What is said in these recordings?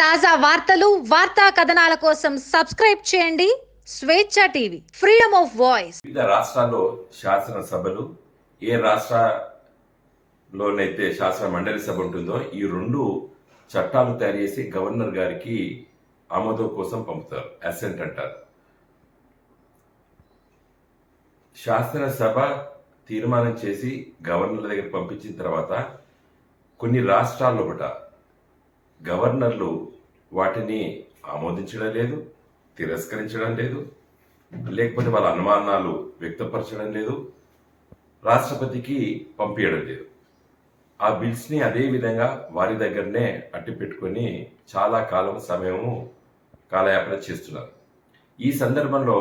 తాజా వార్తలు వార్తా కథనాల కోసం సబ్స్క్రైబ్ చేయండి. స్వేచ్ఛ టీవీ ఫ్రీడమ్ ఆఫ్ వాయిస్. వివిధ రాష్ట్రాల్లో శాసనసభలు ఏ రాష్ట్రలోనైతే శాసన మండలి సభ ఉంటుందో ఈ రెండు చట్టాలు తయారు చేసి గవర్నర్ గారికి ఆమోదం కోసం పంపుతారు. అసెంట్ అంటారు. శాసనసభ తీర్మానం చేసి గవర్నర్ దగ్గర పంపించిన తర్వాత కొన్ని రాష్ట్రాల్లో కూడా గవర్నర్లు వాటిని ఆమోదించడం లేదు తిరస్కరించడం లేదు లేకపోతే వాళ్ళ అనుమానాలు వ్యక్తపరచడం లేదు రాష్ట్రపతికి పంపించడం లేదు. ఆ బిల్స్ని అదే విధంగా వారి దగ్గరనే అట్టి పెట్టుకొని చాలా కాలం సమయము కాలయాపన చేస్తున్నారు. ఈ సందర్భంలో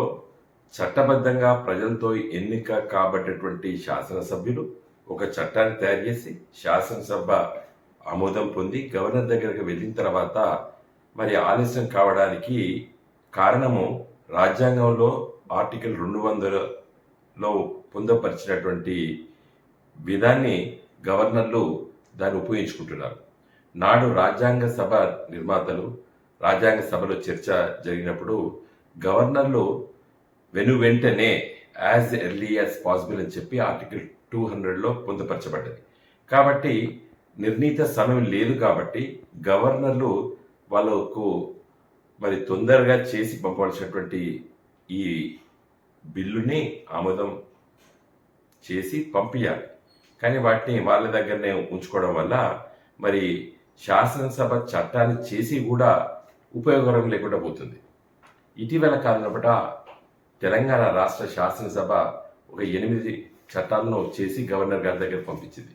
చట్టబద్ధంగా ప్రజలతో ఎన్నిక కాబట్టేటువంటి శాసనసభ్యులు ఒక చట్టాన్ని తయారు చేసి శాసనసభ ఆమోదం పొంది గవర్నర్ దగ్గరకు వెళ్ళిన తర్వాత మరి ఆలస్యం కావడానికి కారణము రాజ్యాంగంలో ఆర్టికల్ రెండు వందలలో పొందపరిచినటువంటి విధాన్ని గవర్నర్లు దాన్ని ఉపయోగించుకుంటున్నారు. నాడు రాజ్యాంగ సభ నిర్మాతలు రాజ్యాంగ సభలో చర్చ జరిగినప్పుడు గవర్నర్లు వెను వెంటనే యాజ్ ఎర్లీ యాజ్ పాసిబుల్ అని చెప్పి ఆర్టికల్ టూ హండ్రెడ్లో పొందుపరచబడ్డది. కాబట్టి నిర్ణీత సమయం లేదు కాబట్టి గవర్నర్లు వాళ్ళకు మరి తొందరగా చేసి పంపవలసినటువంటి ఈ బిల్లుని ఆమోదం చేసి పంపించాలి కానీ వాటిని వాళ్ళ దగ్గరనే ఉంచుకోవడం వల్ల మరి శాసనసభ చట్టాన్ని చేసి కూడా ఉపయోగకరం లేకుండా పోతుంది. ఇటీవల కాలంలోపట తెలంగాణ రాష్ట్ర శాసనసభ ఒక ఎనిమిది చట్టాలను చేసి గవర్నర్ గారి దగ్గర పంపించింది.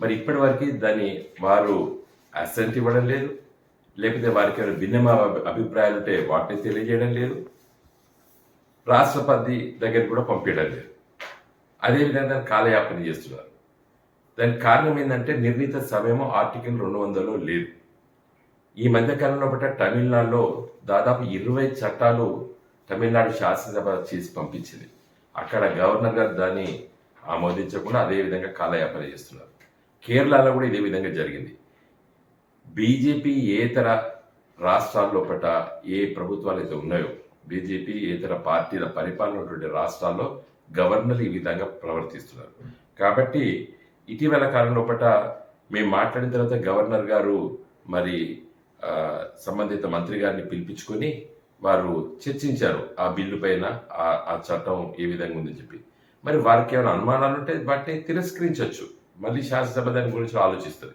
మరి ఇప్పటి వరకు దాన్ని వారు అసెంట్ ఇవ్వడం లేదు. లేకపోతే వారికి ఏమైనా భిన్నమ అభిప్రాయాలు ఉంటే వాటిని తెలియజేయడం లేదు. రాష్ట్రపతి దగ్గర కూడా పంపించడం లేదు. అదేవిధంగా దాన్ని కాలయాపన చేస్తున్నారు. దానికి కారణం ఏంటంటే నిర్ణీత సమయము ఆర్టికల్ రెండు వందలో లేదు. ఈ మధ్య కాలంలో పట్ల తమిళనాడులో దాదాపు ఇరవై చట్టాలు తమిళనాడు శాసనసభ చేసి పంపించింది. అక్కడ గవర్నర్ గారు దాన్ని ఆమోదించకుండా అదే విధంగా కాలయాపన చేస్తున్నారు. కేరళలో కూడా ఇదే విధంగా జరిగింది. బీజేపీ ఏతర రాష్ట్రాల్లో పట ఏ ప్రభుత్వాలు అయితే ఉన్నాయో బీజేపీ ఏతర పార్టీల పరిపాలన ఉన్నటువంటి రాష్ట్రాల్లో గవర్నర్లు ఈ విధంగా ప్రవర్తిస్తున్నారు. కాబట్టి ఇటీవల కాలంలో పట మేము మాట్లాడిన తర్వాత గవర్నర్ గారు మరి సంబంధిత మంత్రి గారిని పిలిపించుకొని వారు చర్చించారు ఆ బిల్లు పైన ఆ- ఆ చట్టం ఏ విధంగా ఉందని చెప్పి. మరి వారికి ఏమైనా అనుమానాలు ఉంటే వాటిని తిరస్కరించవచ్చు మళ్ళీ శాసనసభ దాని గురించి ఆలోచిస్తుంది